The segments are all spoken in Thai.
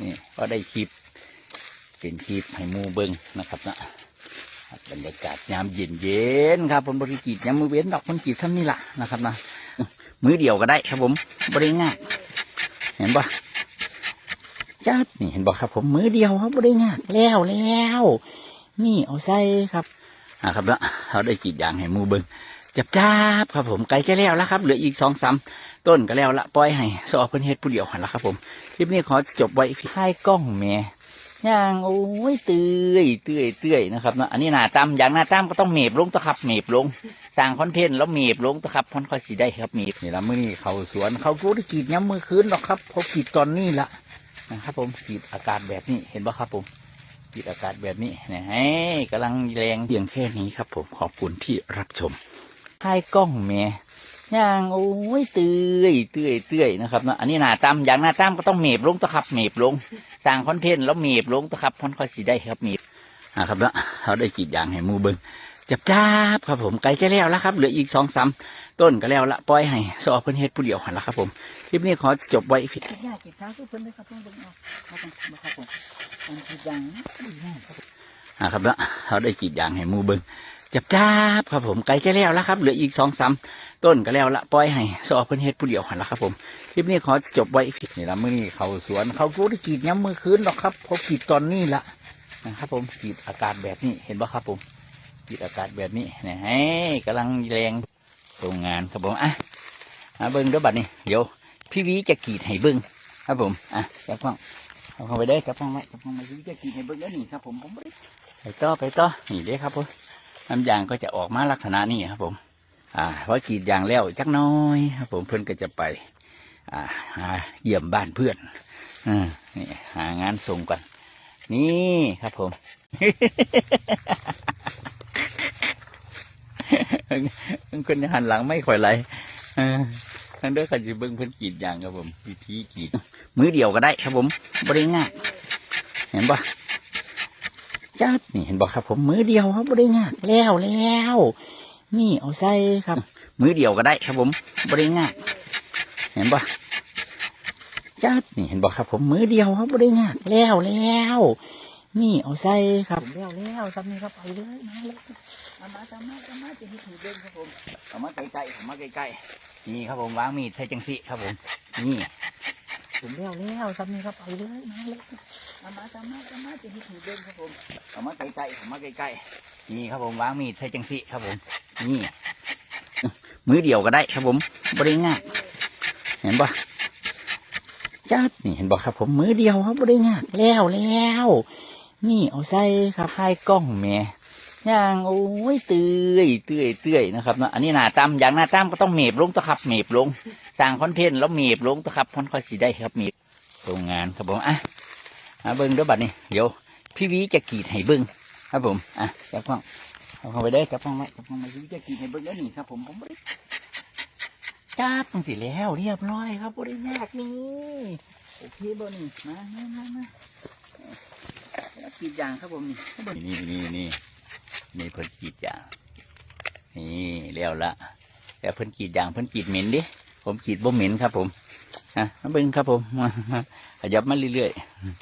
นี่ก็ได้คลิปเป็นคลิปให้มูเบิงนะครับนะบรรยากาศยามเย็นเย็นครับผมบริกีดยามมือเว้นดอกคนกีดท่านี่ละนะครับนะมือเดียวก็ได้ครับผมบริง่ายเห็นปะจัดนี่เห็นบอกครับ ผมมือเดียวครับบริง่ายแล้วแล้วนี่เอาใส่ครับอ่าครับนะเขาได้กีดยางให้มูเบิงจับจับครับผมไก่ก็แล้วแล้วครับเหลืออีกสองสาม ต้นก็แล้วละปล่อยให้สอบเพิ่นเฮ็ดผู้เดียวหันละครับ ผมคลิปนี้ขอจบไว้พี่ให้กล้องแม่ย่างโอ้ยเตือยเตือยเตือยนะครับเนาะอันนี้หน้าตั้มอย่างหน้าตั้มก็ต้องเมบลงตะครับเมบลงสร้างคอนเทนต์แล้วเมบลงตะครับพอนค่อยสีได้ครับเมบนี่ละมื่อนี้เขาสวนเขาธุรกิจย้ำมือคืนหรอกครับเขากีดตอนนี้ละนะครับ ผมกีดอากาศแบบนี้เห็นปะครับผมกีดอากาศแบบนี้นะฮะกำลังแรงเพียงแค่นี้ครับ ผมขอบคุณที่รับชมถ่ายกล้องแม่ ย่างโอ้ยเตื้อยเตื้อยเตื้อยนะครับเนาะอันนี้หน้าตั้มอย่างหน้าตั้มก็ต้องเมบลงตะครับเมบลงสร้างคอนเทนต์แล้วเมบลงตัวครับพอนค่อยสีได้ครับเมบอ่าครับแล้วเขาได้กรีดยางให้หมูเบิงจับจับครับผมไก่ก็แล้วแล้วครับเหลืออีกสองสามต้นก็แล้วละปล่อยให้สอบเพิ่นเฮ็ดผู้เดียวหันละครับผมคลิปนี้ขอจบไว้ผิดยากกีดเท้าคือเพิ่นเลยครับเพิ่นเบิ่งเอาครับผมครับผมการกรีดยางอ่าครับแล้วเขาได้กรีดยางให้หมูเบิง จับจับครับผมไก่ก็แล้วแล้วครับ เหลืออีกสองสามต้นก็แล้วละปล่อยให้สอบเพิ่นเฮ็ดผู้เดียวหันละครับผมคลิปนี้ขอจบไว้ผิดนี่ละมื่อนี้เขาสวนเขาธุรกิจย้ำมือคืนหรอกครับเขากรีดตอนนี้ละนะครับ ผมกรีดอากาศแบบนี้เห็นปะครับ ผมกรีดอากาศแบบนี้นะฮะกำลังแรงโรงงานครับผมอะมาเบิ้งด้วยบัดนี้เดี๋ยวพี่วีจะกรีดให้เบิ้งครับผมอะจับกล้องเอาเข้าไปได้จับกล้องไว้จับกล้องไว้พี่วีจะกรีดให้เบิ้งแล้วนี่ครับ ผมผมได้ไปต่อไปต่อนี่เด้ครับผม น้ำยางก็จะออกมาลักษณะนี้ครับผม อ่าพอกรีดยางแล้วจักน้อยครับผมเพื่อนก็จะไป อ่าหาเยี่ยมบ้านเพื่อนอืมนี่หางานส่งก่อนนี่ครับผมคนหันหลังไม่ค่อยไรทั้งเด้อขันจะเบิ้งเพิ่อนกรีดยางครับผมวิธีกรีดมือเดียวก็ได้ครับผมบริง่ายเห็นปะ จัดนี่เห็นบอกครับ ผมมือเดียวครับบริง่ายแล้วแล้ว นี่เอาใส่ครับ มือเดียวก็ได้ครับผมบริง่ายเห็นปะจัดนี่เห็นบอกครับ ผมมือเดียวครับบริงานแล้วแล้วนี่เอาใส่ครับผมแล้วแล้วซ้ำนี่ครับไปเลยมาเลยเอามาตามมาตามมาจะให้ถือเดินครับผมเอามาใกล้ๆเอามาใกล้ๆนี่ครับผมวางมีดใส่จังสิครับผม นี่ ผมแล้วแล้วซ้ำนี่ครับไปเลยมาเลยเอามาตามมาตามมาจะให้ถือเดินครับผมเอามาใกล้ๆเอามาใกล้ๆนี่ครับผมวางมีดใส่จังสิครับผม นี่ มือเดียวก็ได้ครับผมบริง่านเห็นปะจัดนี่เห็นบอกครับ ผมมือเดียวครับบริง่านแล้วแล้วนี่เอาใส่ครับให้กล้องแม่ย่างโอ้ยเตื้อยเตื้อยเตื้อยนะครับนะอันนี้หน้าตั้มอย่างหน้าตั้มก็ต้องเมบลงตะครับเมบลง สร้างคอนเทนต์แล้วเมบลงตะครับพอนค่อยสีได้ครับเมบโรงงานครับผมอะมาเบิ้งด้วยบัดนี้เดี๋ยวพี่วีจะกรีดให้เบิ้งครับผมอะจับกล้องเอาเข้าไปได้จับกล้องไว้จับกล้องไว้พี่วีจะกรีดให้เบิ้งแล้วนี่ครับผมผมบ่ได้จับจังสิแล้วเรียบร้อยครับบริยากนี่โอเคบนี่มามามามาแล้วกรีดยางครับผมนี่นี่นี่นี่นี่เพิ่นกรีดยางนี่แล้วละแต่เพิ่นกรีดยางเพิ่นกรีดเหม็นดิ ผมกรีดบ่เหม็นครับ ผมอะมาเบิ่งครับผมขยับมาเรื่อย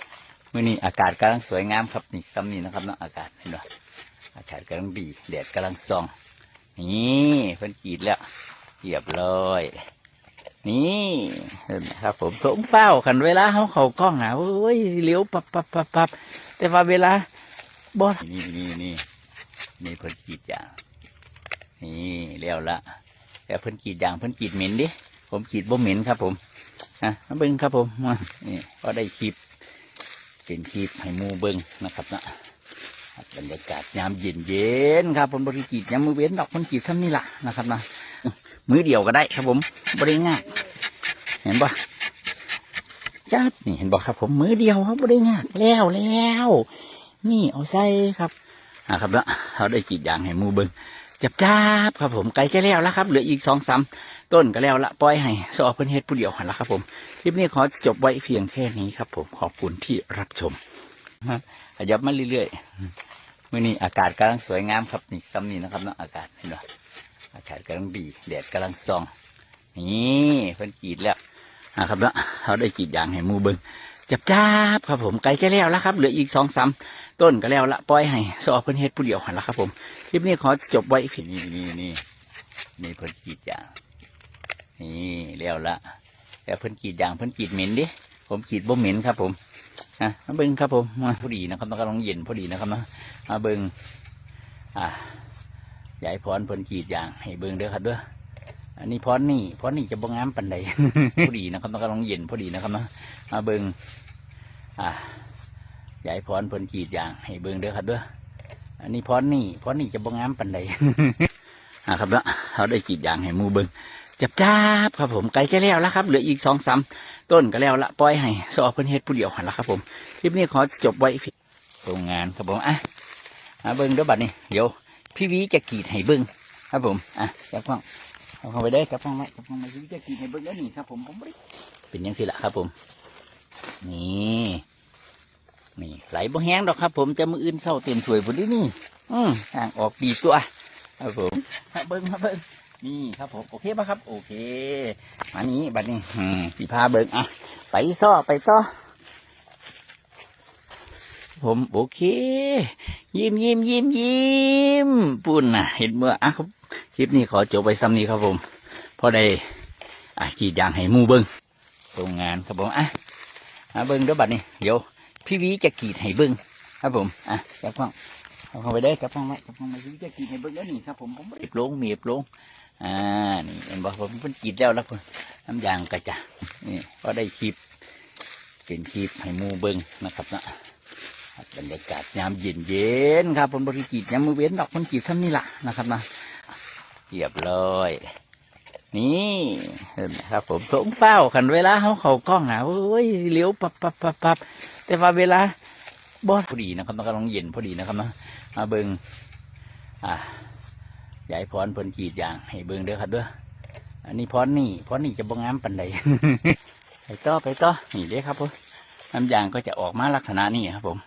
ๆมื่อนี้อากาศกำลังสวยงามครับนี่คำนี้นะครับเนาะอากาศเห็นไหมอากาศกำลังดีแดดกำลังส่องนี่เพิ่นกรีดแล้วเรียบร้อยนี่เห็นครับผมสมเฝ้าขันเวลาเขาเขากล้องหาโอ้ยเลี้ยวปับปับปับปับแต่ว่าเวลาบอสนี่นี่นี่นี่เพิ่นกีดยางนี่แล้วละแต่เพิ่นกีดยางเพิ่นกีดเหม็นดิ ผมกรีดบ่เหม็นครับ ผมอะมาเบิ้งครับผมมานี่ก็ได้คลิปเป็นคลิปให้มูเบิ้งนะครับนะบรรยากาศยามเย็นเย็นครับผมบริกรีดยามมือเว้นดอกเพิ่นกีดซ้ำนี่ละนะครับนะมือเดียวก็ได้ครับผมบริง่ายเห็นปะจัดนี่เห็นบอกครับ ผมมือเดียวครับบริง่ายแล้วแล้วนี่เอาใส่ครับอ่าครับแล้วเขาได้กีดยางให้มูเบิ้ง จับจับครับผมไก่ก็แล้วแล้วครับ เหลืออีกสองสามต้นก็แล้วละปล่อยให้สอบเพิ่นเฮ็ดผู้เดียวหันละครับผมคลิปนี้ขอจบไว้เพียงแค่นี้ครับ ผมขอบคุณที่รับชมขยับมาเรื่อยๆมื่อนี้อากาศกำลังสวยงามครับนี่ซ้ำนี่นะครับเนาะอากาศเห็นไหมอากาศกำลังดีแดดกำลังส่องนี่เพิ่นกรีดแล้วนะครับแล้วเขาได้กรีดยางให้มูเบิง จับจ้าบครับผมไก่ก็แล้วแล้วครับ เหลืออีกสองสามต้นก็แล้วละปล่อยให้สอบเพิ่นเฮ็ดผู้เดียวหันละครับผมคลิปนี้ขอจบไว้เพียงนี่นี่นี่นี่เพิ่นกีดยางนี่แล้วละแต่เพิ่นกีดยางเพิ่นกีดเหม็นดิผมกีดบ่เหม็นครับ ผมอะมาเบิ้งครับผมมาพอดีนะครับมันกำลังเย็นพอดีนะครับมามาเบิ้งอะยายพรเพิ่นกีดยางให้เบิ้งเด้อครับเด้ออันนี้พรนี่พรนี่จะบ่งามปันใดพอดีนะครับมันกำลังเย็นพอดีนะครับมามาเบิ้ง อะยายพรเพิ่นกรีดยางให้เบิ้งเด้อครับเด้ออันนี้พรนี่พรนี่จะบ่งามปันใดอะครับเด้อเขาได้กีดยางให้มูเบิ้งจับจ้าบครับผมไก่ก็แล้วแล้วครับเหลืออีกสองสามต้นก็แล้วละปล่อยให้สอบเพิ่นเฮ็ดผู้เดียวหันละครับผมคลิปนี้ขอจบไว้เพียงโรงงานครับผมอะมาเบิ้งเด้อบัดนี้เดี๋ยวพี่วีจะกรีดให้เบิ้งครับผมอะจับกล้องเอาเข้าไปได้จับกล้องไว้จับกล้องไว้พี่วีจะกรีดให้เบิ้งแล้วนี่ครับผมผมบ่ได้เป็นยังสิละครับผม นี่นี่ไหลบ่แห้งดอกครับ ผมจะมืออื่นเศร้าเต็มถ้วยพอดีนี่ อืมทางออกดีตัวครับผมเบิ้งมาเบิ้งนี่ครับผมโอเคปะครับ โอเคมานี้บัดนี้อืมสีพาเบิ้งอะไปซ้อไปต่อผมโอเค ยิ้มยิ้มยิ้มยิ้มปุ่นนะเห็นเมื่ออะครับคลิปนี้ขอจบไปซ้ำนี้ครับผมพอได้อะกีดยางให้มูเบิ้งโรงงานครับผมอะ มาเบิ้งเดี๋ยวบัดนี้เดี๋ยวพี่วีจะกรีดให้เบิ้งครับผมอะจับกล้องเอาเข้าไปได้กับพ่อไม้กับพ่อไม้ที่จะกินให้เบิ่งแล้วนี่ครับผมผมเรียบลงเมียบลงอ่านี่เห็นบอกผมเพิ่นกินแล้วแล้วเพิ่นน้ำยางกระจะนี่ก็ได้คลิปเป็นคลิปให้มูเบิ่งนะครับนะบรรยากาศยามเย็นเย็นๆครับผมบริกีดยามมือเว้นดอกมันกีดซ้ำนี่แหละนะครับนะเรียบร้อย นี่เห็นไหมครับผมสงเฝ้าขันเวลาเขาเขากล้องนะโอ้ยเลี้ยวปับปับปับปับแต่ว่าเวลาบอสพอดีนะครับมันกำลังเย็นพอดีนะครับนะมาเบิงอ่ายายพรเพิ่นกรีดยางให้เบิงเด้อครับเด้ออันนี้พรนี่พรนี่จะบ่งามปันใดไปต่อไปต่อนี่เด้อครับผมน้ำยางก็จะออกมาลักษณะนี้ครับผม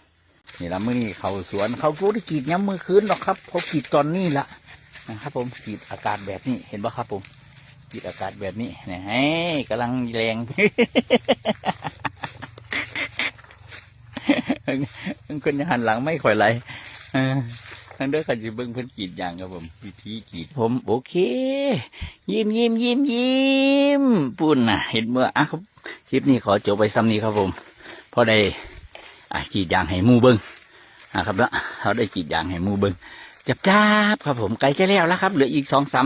นี่ละมือนี้เขาสวนเขาพูดที่กีดย้ำมือคืนหรอกครับเขากีดตอนนี้ละนะครับผมกีดอากาศแบบนี้เห็นปะครับผม กรีดอากาศแบบนี้เนี่ยกำลังแรงมันคนจะหันหลังไม่ค่อยไรเออทางเด้อขันจิเบิ้งเพิ่นกีดอย่างครับผมวิธีกีดผมโอเค ยิ้มยิ้มยิ้มยิ้มปุ่นนะเห็นเมื่ออะครับคลิปนี้ขอจบไปซ้ำนี้ครับผมพอได้อะกีดยางให้มูเบิ้งอะครับแล้วเขาได้กีดยางให้มูเบิ้งจับจ้าบครับผมไก่ก็แล้วแล้วครับเหลืออีกสองสาม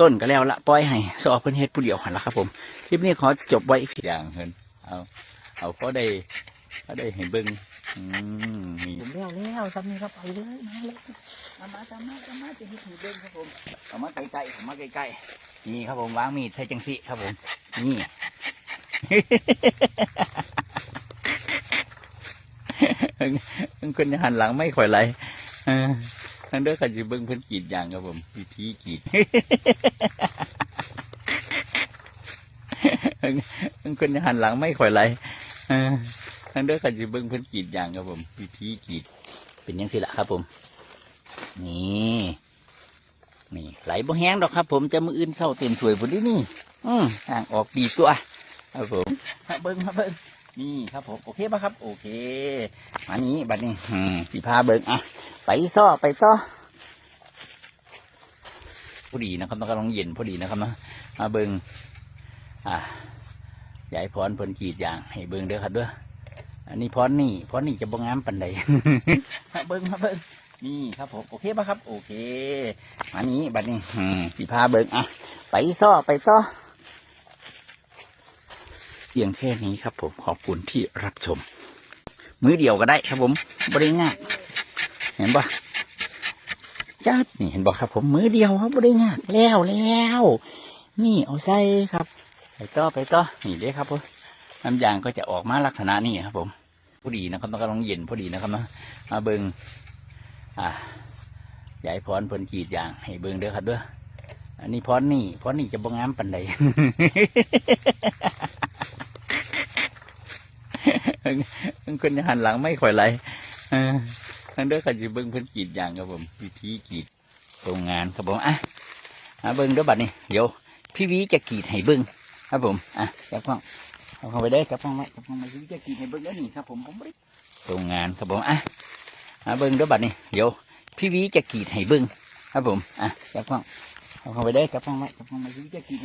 ต้นก็แล้วละปล่อยให้สอบเพิ่นเฮ็ดผู้เดียวหันละครับ ผมคลิปนี้ขอจบไว้เพียงอย่างเพิ่นเอาเอาพอได้พอได้เห็นเบิ้งอืมนี่ผมแล้วแล้วทำนี่ครับไปเลยมาเลยมามาตามมาตามมาจะให้ถือเดินครับผมเอามาใกล้ๆเอามาใกล้ๆนี่ครับผมวางมีดใช้จังสิครับผมนี่มันคนจะหันหลังไม่ค่อยไรเออ ทางเด้อขันจิเบิ้งเพิ่นกรีดยางครับผมวิธีกรีดมันคนจะหันหลังไม่ค่อยไรเออทางเด้อขันจิเบิ้งเพิ่นกรีดยางครับผมวิธีกรีด เป็นยังสิละครับผม นี่นี่ไหลบ่แห้งดอกครับ ผมจะมืออื่นเศร้าเต็มถ้วยพอดีนี่ อืมทางออกดีตัวครับผมมาเบิ้งมาเบิ้งนี่ครับผมโอเคปะครับ โอเคมานี้บัดนี้อืมสีพาเบิ้งอะ ไปซ้อไปต่อพอดีนะครับมันกำลังเย็นพอดีนะครับนะมาเบิ้งอะยายพรเพิ่นกรีดอย่างให้เบิ้งเด้อครับเด้ออันนี้พรนี่พรนี่จะบ่งามปันใดมาเบิ้งมาเบิ้งนี่ครับผมโอเคปะครับ โอเคมานี้บัดนี้อืมสีพาเบิ้งอะไปซ้อไปต่อเพียงแค่นี้ครับผมขอบคุณที่รับชม มือเดียวก็ได้ครับผมบริง่าย เห็นปะจัดนี่เห็นบอกครับ ผมมือเดียวครับบริง่ายแล้วแล้ว นี่เอาใส่ครับ ไปต่อไปต่อนี่เด้ครับผมน้ำยางก็จะออกมาลักษณะนี้ครับ ผมพอดีนะครับมันกำลังเย็นพอดีนะครับนะมาเบิงอ่ายายพรเพิ่นกรีดยางให้เบิงเด้อครับเด้ออันนี้พรนี่พรนี่จะบ่งามปันใดมันคนหันหลังไม่ค่อยไรเออทางเด้อขันจิเบิงเพิ่นกรีดยางครับผมวิธีกรีดโรงงานครับผมอะมาเบิงเด้อบัดนี้เดี๋ยวพี่วีจะกรีดให้เบิงครับผมอะจับกล้องเอาเข้าไปได้กับห้องไว้กับห้องไว้ที่จะกินให้เบิ้งแล้วนี่ครับผมผมไม่ได้ส่งงานครับผมอะหาเบิ้งเด้อบัดนี้เดี๋ยวพี่วีจะกรีดให้เบิ้งครับผมอะกับห้องเอาเข้าไปได้กับห้องไว้กับห้องไว้ที่จะกินให้